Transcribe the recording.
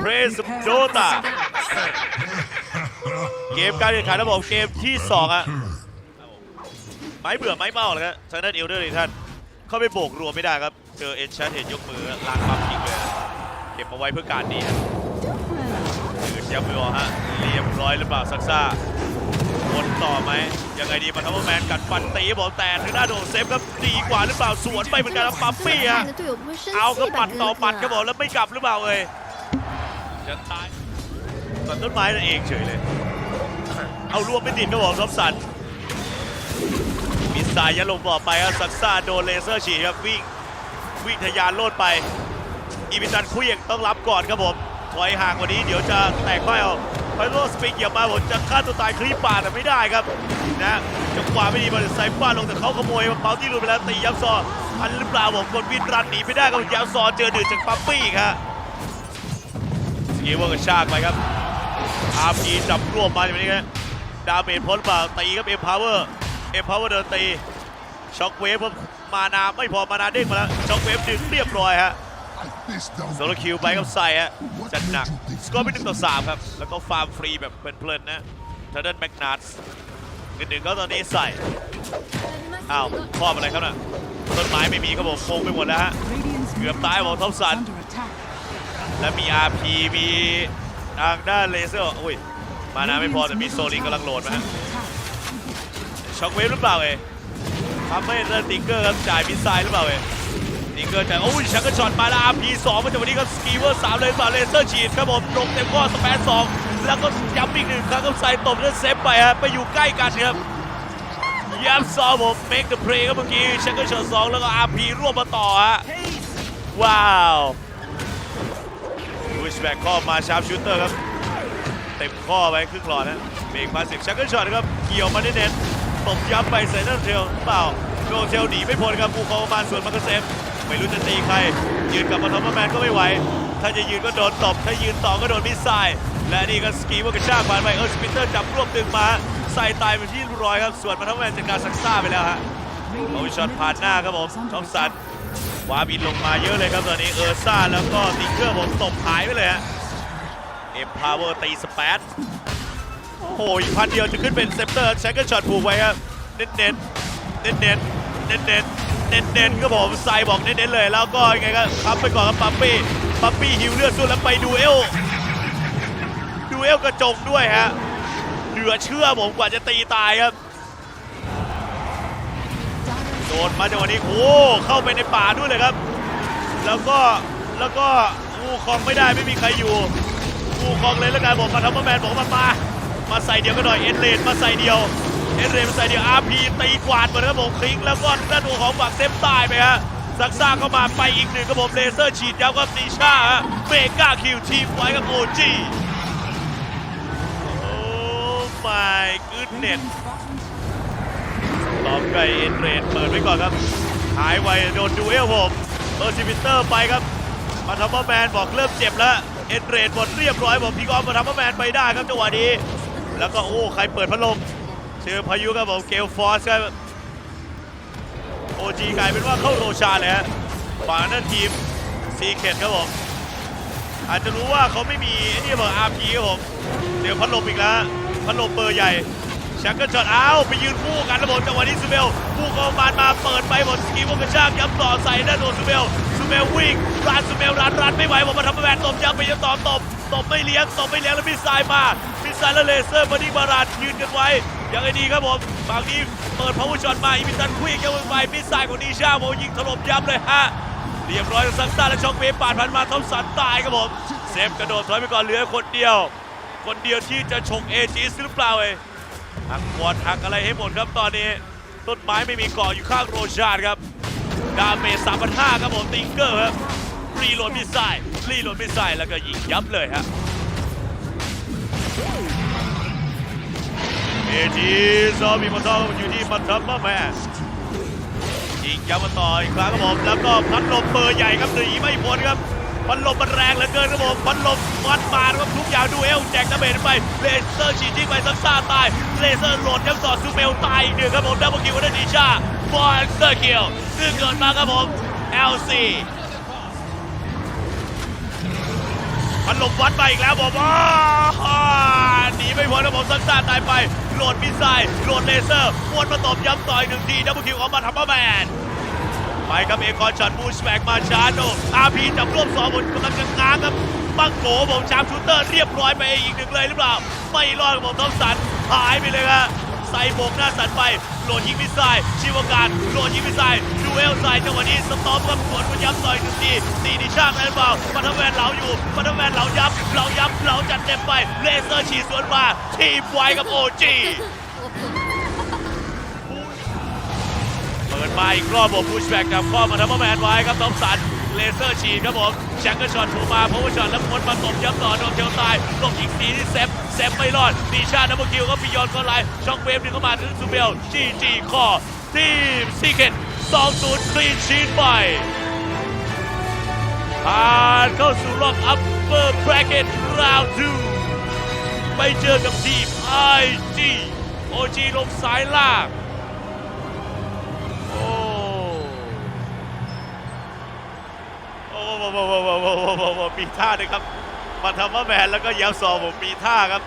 เพรสโดตาเกมการแข่งขันระบบเกมที่2อะไม้เบื่อไม้เมาเลยครับทางด้านเอลเดอร์เลยท่านเข้าไปโบกรวมไม่ได้ครับ เจอเอ็นชาเห็นยกมือล้างความจริงเลย เก็บเอาไว้เพื่อการนี้ถือเจ้ามือฮะเรียบร้อยหรือเปล่าซักซ่าวนต่อไหมยังไงดีมาทัพแมนกัดฟันตีบอกแต่ทางด้านโดเซฟครับดีกว่าหรือเปล่าสวนไปเหมือนกันแล้วปั๊มปี้ฮะเอาก็ปัดต่อปัดครับผมแล้วไม่กลับหรือเปล่าเอ้ จะตายตัดต้นไม้นั่นเองเฉยเลย เอารวมไม่ติดก็บอกท็อปสันมิสไซล์ยัดลงบ่อไปครับซักซ่าโดนเลเซอร์ฉีดครับวิ่งวิ่งทะยานโลดไป อีวินดันคุยงต้องรับก่อนครับผม ถอยห่างกว่านี้เดี๋ยวจะแตกไม่เอาไฟโรสปริงเหยียบมาผมจะฆ่าตัวตายคลีปป่าแต่ไม่ได้ครับนะจังหวะไม่ดีบอลไซป้าลงแต่เขาขโมยมาเปาที่หลุดไปแล้วตียับซออันหรือเปล่าผมกดวินรันหนีไม่ได้ครับยับซอเจอดืดจากปั๊มปี้อีกครับส กีวอร์กระชากไปครับอาร์พีจับรวบมาอย่างนี้ครับดาเมจพ้นเปล่าตีครับเอ็มพาวเวอร์เอ็มพาวเวอร์เดินตีช็อคเวฟมานาไม่พอมานาเด้งมาแล้วช็อคเวฟดึงเรียบร้อยฮะโซโลคิวไปกับใส่ฮะจัดหนักสกอร์เป็นหนึ่งต่อสามครับแล้วก็ฟาร์มฟรีแบบเพลินๆนะเทเดนแมกนัสหนึ่งหนึ่งก็ตอนนี้ใส่อ้าวครอบอะไรครับน่ะต้นไม้ไม่มีครับผมโค้งไปหมดแล้วฮะเกือบตายบอกท็อปสัน และมี RP มีทางด้านเลเซอร์อุ้ยมานะไม่พอแต่มีโซลิงกำลังโหลดมาฮะช็อคเวฟหรือเปล่าเอ้ทำให้เล่นติงเกอร์ครับจ่ายมิสไซล์หรือเปล่าเอ้ติงเกอร์จ่ายโอ้ยชักกระช็อตมาแล้ว RP 2มาจากวันนี้ครับสกีเวอร์3เลยเปล่าเลเซอร์ฉีดครับผมลงเต็มข้อสเปซสองแล้วก็ย้ำอีกหนึ่งครั้งครับใส่ตบแล้วเซฟไปฮะไปอยู่ใกล้กันครับย้ำซอผม make the play ครับเมื่อกี้ชักกระช็อตสองแล้วก็ RP ร่วมมาต่อฮะว้าว ลูชแบ็กข้อมาชาร์ปชูเตอร์ครับ เต็มข้อไปครึ่งหลอดนะเบรกมาสิบชักเกิลช็อตครับ เกี่ยวมาเน้นๆตบย้ำไปใส่นั่นเทลเปล่าโดเทลหนีไม่พ้นครับภูเขามาณส่วนมันก็เซฟไม่รู้จะตีใคร ยืนกับมาทอมแมนก็ไม่ไหว ถ้าจะยืนก็โดนตบ ถ้ายืนต่อก็โดนมิสไซล์และนี่ก็สกีว่ากระชากผ่านไปเออสปินเตอร์จับรวบดึงมา ใส่ตายเป็นที่ร้อยครับ ส่วนมาทอมแมนจัดการซักซ่าไปแล้วฮะเอาช็อตผ่านหน้าครับผมทอมสัน วาบินลงมาเยอะเลยครับตอนนี้เออร์ซ่าแล้วก็ติงเกอร์ผมตบหายไปเลยฮะเอ็มพาวเวอร์ตีสเปซโอ้โหอีกพันเดียวจะขึ้นเป็นเซปเตอร์แชงเกิลช็อตผูกไว้ครับเน้นเน้นเน้นเน้นเน้นเน้นเน้นเน้นก็ผมใส่บอกเน้นเน้นเลย แล้วก็ยังไงก็พับไปก่อนครับปั๊ปปี้ปั๊ปปี้หิวเลือดสู้แล้วไปดูเอลดูเอลกระจงด้วยฮะเหลือเชื่อผมกว่าจะตีตายครับ โดนมาจังหวะนี้โอ้โหเข้าไปในป่าด้วยเลยครับ แล้วก็แล้วก็งูคลองไม่ได้ไม่มีใครอยู่งูคลองเลยแล้วกันบอกมาทัพเปอร์แมนบอกมามามาใส่เดียวก็หน่อยเอ็นเลนมาใส่เดียวเอ็นเลนมาใส่เดียวอาร์พีตีกวาดหมดครับผมคลิงแล้วก็ด้านหัวของฝั่งเซฟตายไปฮะซักซ่าเข้ามาไปอีกหนึ่งครับผมเลเซอร์ฉีดยับกับตีชาฮะเมกาคิวทีมไว้กับโอจีโอ้ my goodness ต่อไกเอ็นเรนเปิดไว้ก่อนครับ หายไวโดนดูเอลผมเบอร์ซิมิเตอร์ไปครับมาทัพเปอร์แมนบอกเริ่มเจ็บแล้ว เอ็นเรนหมดเรียบร้อยผมพี่กอฟมาทัพเปอร์แมนไปได้ครับจังหวะนี้ แล้วก็โอ้ใครเปิดพัดลมเจอพายุครับผมเกลฟอร์สครับโอจีกลายเป็นว่าเข้าโรชาเลยฮะฝั่งนั้นทีมซีเคทครับผมอาจจะรู้ว่าเขาไม่มีไอ้นี่บอกอาร์พีครับผมเดี๋ยวพัดลมอีกแล้วพัดลมเบอร์ใหญ่ ชักเกิลช็อตอ้าวไปยืนคู่กันระบบจังหวะนี้ซูเบลคู่เข้ามามาเปิดไปหมดสกีวกระชากย้ำต่อใส่ด้านโดนซูเบลซูเบลวิ่งรันซูเบลรันรันไม่ไหวผมมาทำแมนตบย้ำไปยังต่อตบตบไม่เลี้ยงตบไม่เลี้ยงแล้วมิสไซล์มามิสไซล์แล้วเลเซอร์มาดีบารันยืนกันไว้ยังไงดีครับผมฝั่งนี้เปิดพาวเวอร์ช็อตมาอีมิตันควีกยังไปมิสไซล์ของนิชาโมยิงถล่มย้ำเลยฮะเรียบร้อยซักซ่าและช็อกเวฟปาดผ่านมาทอมสันตายครับผมเซฟกระโดดถอยไปก่อนเหลือคนเดียว คนเดียวที่จะฉกเอจิสหรือเปล่าเอ้ หักบอลหักอะไรให้หมดครับตอนนี้ต้นไม้ไม่มีเกาะอยู่ข้างโรชาดครับ ดาเมจสามพันห้าครับผมติงเกอร์ครับรีโหลดมิสไซล์รีโหลดมิสไซล์แล้วก็ยิงยับเลยฮะเอทีซอมีมาทออยู่ที่มันทัมเมอร์แมนยิงย้ำมาต่ออีกครั้งครับผมแล้วก็พัดลมเบอร์ใหญ่ครับหนีไม่พ้นครับ พัดลมมันแรงเหลือเกินครับผมพัดลมมัดมาครับทุกอย่างดูเอลแจกดาเมจไปเลเซอร์ฉีดที่ไปซักซ่าตายเลเซอร์โหลดย้ำต่อซูเมลตายอีกหนึ่งครับผมดับเบิลคิวได้ดีชาบอลเซอร์คิวซึ่งเกิดมาครับผม LC พัดลมวัดไปอีกแล้วบอกว่าหนีไม่พ้นนะผมซันซ่าตายไปโหลดมิสไซล์โหลดเลเซอร์วนมาตบย้ำต่อยหนึ่งทีดับเบิลคิวของมาทัมเปอร์แมน ไปครับเอกอนช็อตบูชแบกมาชาโดอาพีจับรวบสองบนกำลังจะง้างครับบังโกผมชามชูเตอร์เรียบร้อยไปอีกหนึ่งเลยหรือเปล่า ไม่รอดผมทอมสันหายไปเลยครับใส่โบกหน้าสันไปโหลดยิงมิสไซล์ชิวการโหลดยิงมิสไซล์ดูเอลไซด์จังหวะนี้สตอมกับสวนมันย้ำต่อยหนึ่งทีตีดิชาติหรือเปล่าปัทแวนเหลาอยู่ปัทแวนเหลายับเหลายับเหลาจัดเต็มไปเลเซอร์ฉีดสวนมาทีมไว้กับโอจี มาอีกรอบผมบูชแบกกับข้อมาทัพเปอร์แมนไว้ครับทอมสันเลเซอร์ฉีดครับผมแชงเกอร์ช็อตถูกมาเพราะว่าช็อตแล้วพ้นมาตบย้ำต่อโดนเทลตายลงอีกทีที่เซฟเซฟไม่รอดตีชาดับเบิลคิวก็พิยอนก็ไลน์ช็อกเวฟดึงเข้ามาถึงซูเบลจีจีคอทีมซีเกต2-0คลีนชีตไปผ่านเข้าสู่รอบ upper bracket round 2ไปเจอกับทีม IG OG ลงสายล่าง โอ้โหโอ้โหโอ้โหโอ้โหโอ้โหมีท่าด้วยครับมาทำว่าแมนแล้วก็แย้มซอผมมีท่าครับ